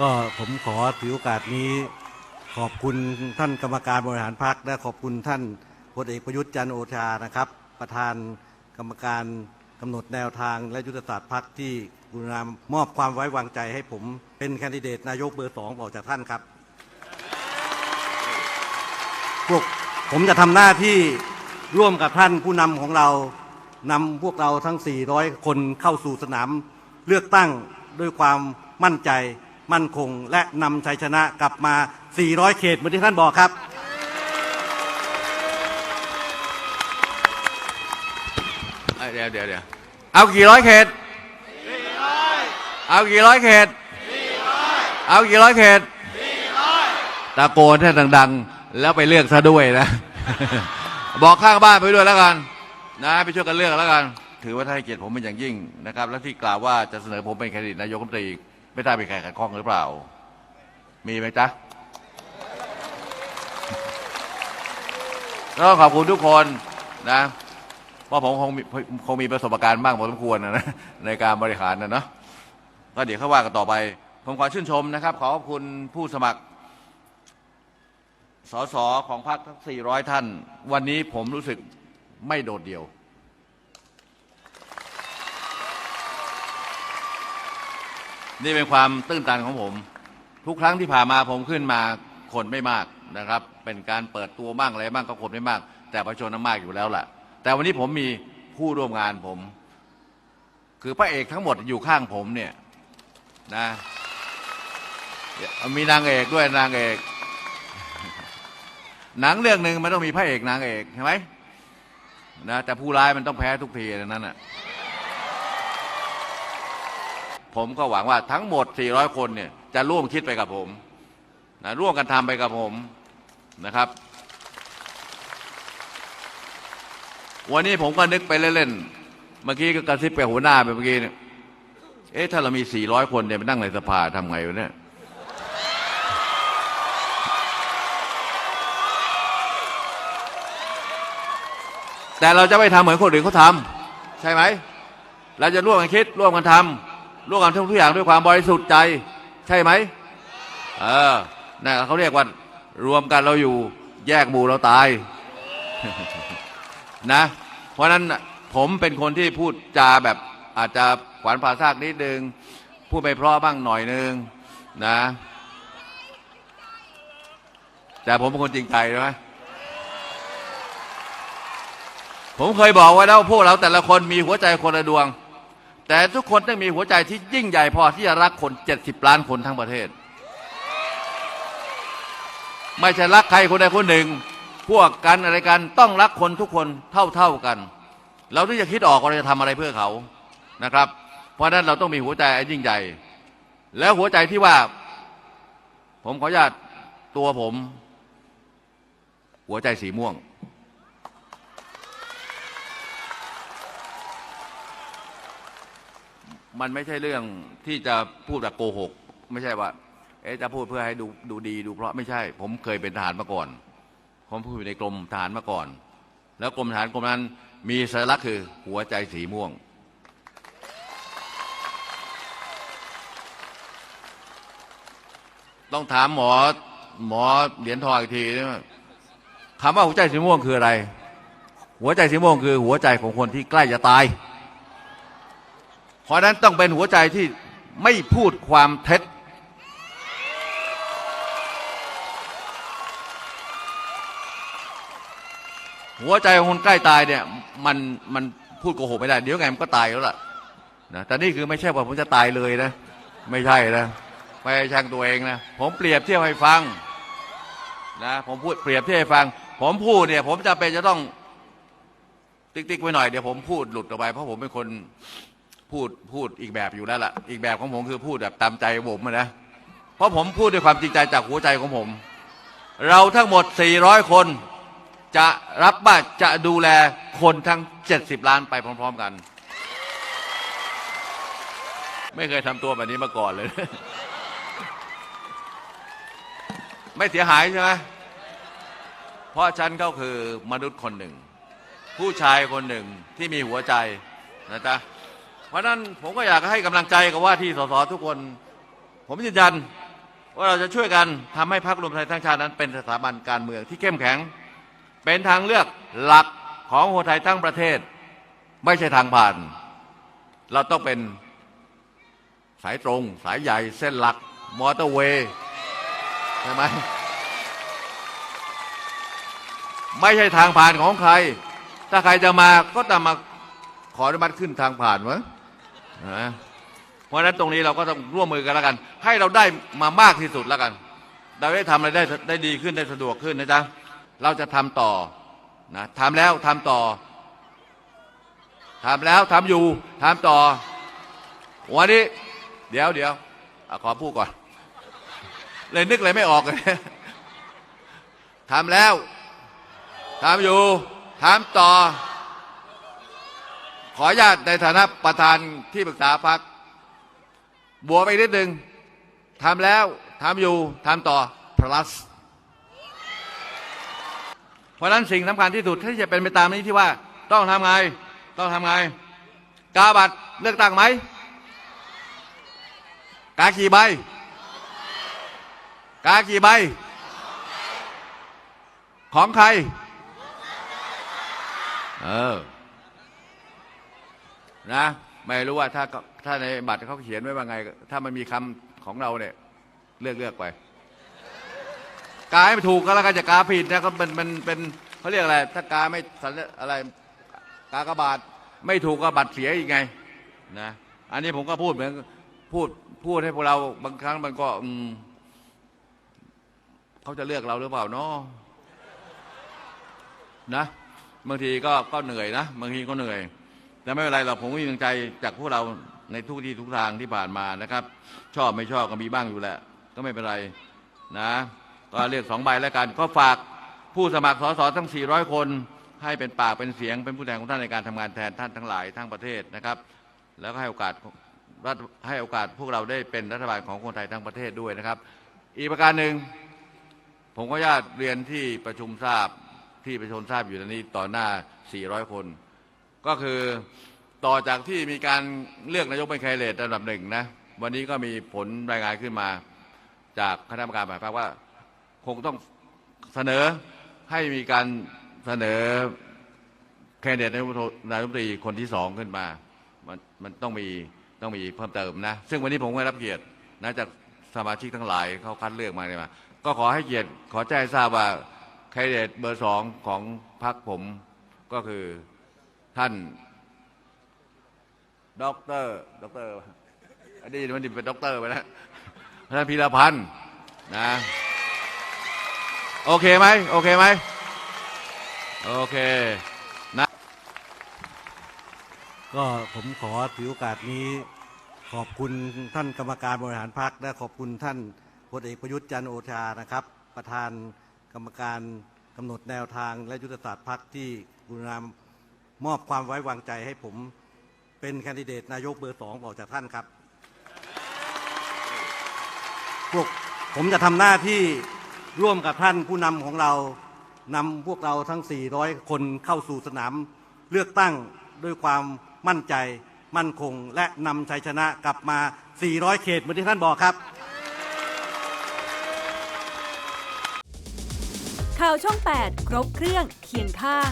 ก็ผมขอถือโอกาสนี้ขอบคุณท่านกรรมการบริหารพรรคและขอบคุณท่านพลเอกประยุทธ์จันโอชานะครับ ประธานกรรมการกำหนดแนวทางและยุทธศาสตร์พรรคที่กรุณามอบความไว้วางใจให้ผมเป็นแคนดิเดตนายกเบอร์สองออกจากท่านครับพวกผมจะทำหน้าที่ร่วมกับท่านผู้นำของเรานำพวกเราทั้ง 400 คนเข้าสู่สนามเลือกตั้งด้วยความมั่นใจ มั่นคง และนำชัยชนะกลับมา 400 เขตเหมือนที่ท่านบอกครับ เอ้ยเดี๋ยวเดี๋ยวเดี๋ยวเอากี่ร้อยเขตเอากี่ร้อยเขตเอากี่ร้อยเขตตะโกนให้ดัง ๆ แล้วไปเลือกซะด้วยนะ บอกข้างบ้านไปด้วยแล้วกัน นะไปช่วยกันเลือกแล้วกัน ถือว่าท่านให้เกียรติผมเป็นอย่างยิ่งนะครับ และที่กล่าวว่าจะเสนอผมเป็นแคนดิเดตนายกรัฐมนตรี ไม่ทราบเป็นใครขัดข้องหรือเปล่า มีไหมจ๊ะก็ขอบคุณทุกคนนะเพราะผมคงมีคงมีประสบการณ์บ้างพอสมควรนะนะในการบริหารนะเนาะก็เดี๋ยวเขาว่ากันต่อไป ผมขอชื่นชมนะครับ ขอขอบคุณผู้สมัครสสของพรรคทั้ง400 ท่าน วันนี้ผมรู้สึกไม่โดดเดี่ยว นี่เป็นความตื้นตันของผม ทุกครั้งที่ผ่านมาผมขึ้นมาคนไม่มากนะครับ เป็นการเปิดตัวบ้างอะไรบ้างก็คนไม่มาก แต่ประชาชนมากอยู่แล้วล่ะ แต่วันนี้ผมมีผู้ร่วมงานผม คือพระเอกทั้งหมดอยู่ข้างผมเนี่ยนะมีนางเอกด้วยนางเอก หนังเรื่องหนึ่งมันต้องมีพระเอกนางเอกใช่ไหมนะแต่ผู้ร้ายมันต้องแพ้ทุกทีดังนั้นอะ ผมก็หวังว่าทั้งหมด 400 คนเนี่ยจะร่วมคิดไปกับผมนะร่วมกันทำไปกับผมนะครับ วันนี้ผมก็นึกไปเล่นๆเมื่อกี้ก็กระซิบไปหัวหน้าไปเมื่อกี้เนี่ยเอ๊ะถ้าเรามี 400 คนเนี่ยไปนั่งในสภาทำไงวะเนี่ยแต่เราจะไม่ทำเหมือนคนอื่นเขาทำใช่ไหม เราจะร่วมกันคิดร่วมกันทำ ร่วมกันทุกอย่างด้วยความบริสุทธิ์ใจ ใช่ไหมเออนั่นเขาเรียกว่ารวมกันเราอยู่แยกหมู่เราตายนะ เพราะนั้นผมเป็นคนที่พูดจาแบบอาจจะขวานผ่าซากนิดนึง พูดไปเพราะบ้างหน่อยนึงนะ แต่ผมเป็นคนจริงใจใช่ไหมผมเคยบอกไว้แล้วพวกเราแต่ละคนมีหัวใจคนละดวง แต่ทุกคนต้องมีหัวใจที่ยิ่งใหญ่พอที่จะรักคน 70 ล้านคนทั้งประเทศ ไม่ใช่รักใครคนใดคนหนึ่ง พวกกันอะไรกันต้องรักคนทุกคนเท่าเท่าๆกัน เราที่จะคิดออกว่าเราจะทำอะไรเพื่อเขานะครับ เพราะฉะนั้นเราต้องมีหัวใจยิ่งใหญ่ แล้วหัวใจที่ว่า ผมขออนุญาตตัวผม หัวใจสีม่วง มันไม่ใช่เรื่องที่จะพูดแบบโกหก ไม่ใช่ว่าเอ๊ะจะพูดเพื่อให้ดูดูดีดูเพราะไม่ใช่ ผมเคยเป็นทหารมาก่อน ผมพูดอยู่ในกรมทหารมาก่อน แล้วกรมทหารกรมนั้นมีสัญลักษณ์คือหัวใจสีม่วง ต้องถามหมอหมอเหรียญทองอีกทีนะคำว่าหัวใจสีม่วงคืออะไร หัวใจสีม่วงคือหัวใจของคนที่ใกล้จะตาย เพราะนั้นต้องเป็นหัวใจที่ไม่พูดความเท็จ หัวใจของคนใกล้ตายเนี่ยมันมันพูดโกหกไม่ได้ เดี๋ยวไงมันก็ตายแล้วล่ะนะแต่นี่คือไม่ใช่ว่าผมจะตายเลยนะ ไม่ใช่นะไม่ช่ช่างตัวเองนะ ผมเปรียบเทียบให้ฟังนะผมพูดเปรียบเทียบให้ฟัง ผมพูดเนี่ย ผมจะเป็นจะต้องติ๊กๆไว้หน่อยเดี๋ยวผมพูดหลุดออกไปเพราะผมเป็นคน พูดพูดอีกแบบอยู่แล้วล่ะ อีกแบบของผมคือพูดแบบตามใจผมนะเพราะผมพูดด้วยความจริงใจจากหัวใจของผม เราทั้งหมด 400 คน จะรับบ้านจะดูแลคนทั้ง 70 ล้านไปพร้อม ๆ กัน ไม่เคยทำตัวแบบนี้มาก่อนเลย ไม่เสียหายใช่ไหมเพราะฉันก็คือมนุษย์คนหนึ่ง ผู้ชายคนหนึ่งที่มีหัวใจนะจ๊ะ เพราะนั้นผมก็อยากให้กำลังใจกับว่าที่สสทุกคน ผมยืนยันว่าเราจะช่วยกันทำให้พรรครวมไทยสร้งชาตินั้น เป็นสถาบันการเมืองที่เข้มแข็ง เป็นทางเลือกหลักของคนไทยทั้งประเทศ ไม่ใช่ทางผ่าน เราต้องเป็นสายตรง สายใหญ่เส้นหลัก มอเตอร์เวย์ใช่ไหมไม่ใช่ทางผ่านของใคร ถ้าใครจะมาก็จะมาขออนุมัติขึ้นทางผ่านมั้ง นะเพราะฉะนั้นตรงนี้เราก็ต้องร่วมมือกันแล้วกัน ให้เราได้มามากที่สุดแล้วกัน เราได้ทำอะไรได้ได้ดีขึ้นได้สะดวกขึ้นนะจ๊ะเราจะทำต่อนะทำแล้วทำต่อทำแล้วทำอยู่ทำต่อ วันนี้ เดี๋ยวเดี๋ยวอขอพูดก่อน เลยนึกอะไรไม่ออกเลยทำแล้วทำอยู่ทำต่อ ขออนุญาตในฐานะประธานที่ปรึกษาพักบวกไปนิดนึงทำแล้วทำอยู่ทำต่อ plus เพราะฉะนั้นสิ่งสำคัญที่สุดที่จะเป็นไปตามนี้ที่ว่า ต้องทำไง ต้องทำไง กาบัตรเลือกตั้งไหมกากี่ใบกากี่ใบ ของใคร เออ นะไม่รู้ว่าถ้าถ้าในบัตรเขาเขียนไว้ว่าไง ถ้ามันมีคำของเราเนี่ยเลือกเลือกไปกาให้มันถูกก็แล้วกันจะกาผิดนะก็เป็นมันเป็นเขาเรียกอะไร ถ้ากาไม่สัญอะไรกากบาทไม่ถูกก็บัตรเสียอีกไงนะอันนี้ผมก็พูดเหมือนพูดพูดให้พวกเราบางครั้งมันก็อืมเขาจะเลือกเราหรือเปล่าเนาะนะบางทีก็ก็เหนื่อยนะบางทีก็เหนื่อย แต่ไม่เป็นไรหรอกผมก็มีกำลังใจจากพวกเราในทุกที่ทุกทางที่ผ่านมานะครับ ชอบไม่ชอบก็มีบ้างอยู่แหละ ก็ไม่เป็นไรนะก็เลือกสองใบแล้วกัน ก็ฝากผู้สมัครสสทั้ง 400 คน ให้เป็นปากเป็นเสียงเป็นผู้แทนของท่านในการทำงานแทนท่านทั้งหลายทั้งประเทศนะครับ แล้วก็ให้โอกาสรัฐให้โอกาสพวกเราได้เป็นรัฐบาลของคนไทยทั้งประเทศด้วยนะครับ อีกประการหนึ่งผมก็ญาตเรียนที่ประชุมทราบที่ประชุมทราบอยู่ในนี้ต่อหน้า 400 คน ก็คือต่อจากที่มีการเลือกนายกเป็นแคนดิเดตระดับหนึ่งนะวันนี้ก็มีผลรายงานขึ้นมา จากคณะกรรมการบริหารพรรคว่าคงต้องเสนอให้มีการเสนอแคนดิเดตนายกนรัฐมนตรีคนที่สองขึ้นมา มันมันต้องมีต้องมีเพิ่มเติมนะ ซึ่งวันนี้ผมก็ได้รับเกียรตินะจากสมาชิกทั้งหลายเขาคัดเลือกมาเนี่ยมา ก็ขอให้เกียรติขอแจ้งทราบว่าแคนดิเดตเบอร์สองของพรรคผมก็คือ ท่านด็อกเตอร์ด็อกเตอร์อันนี้มันเป็นด็อกเตอร์ไปแล้วท่านพีรพันธ์นะ โอเคไหมโอเคไหมโอเคนะก็ผมขอถือโอกาสนี้ ขอบคุณท่านกรรมการบริหารพรรคและขอบคุณท่านพลเอกประยุทธ์จันทร์โอชานะครับ ประธานกรรมการกำหนดแนวทางและยุทธศาสตร์พรรคที่กรุณา มอบความไว้วางใจให้ผมเป็นแคนดิเดตนายกเบอร์สองออกจากท่านครับพวกผมจะทำหน้าที่ร่วมกับท่านผู้นำของเรานำพวกเราทั้ง 400 คนเข้าสู่สนาม เลือกตั้งด้วยความมั่นใจมั่นคง และนำชัยชนะกลับมา 400 เขตเหมือนที่ท่านบอกครับ ข่าวช่อง 8 ครบเครื่องเคียงข้าง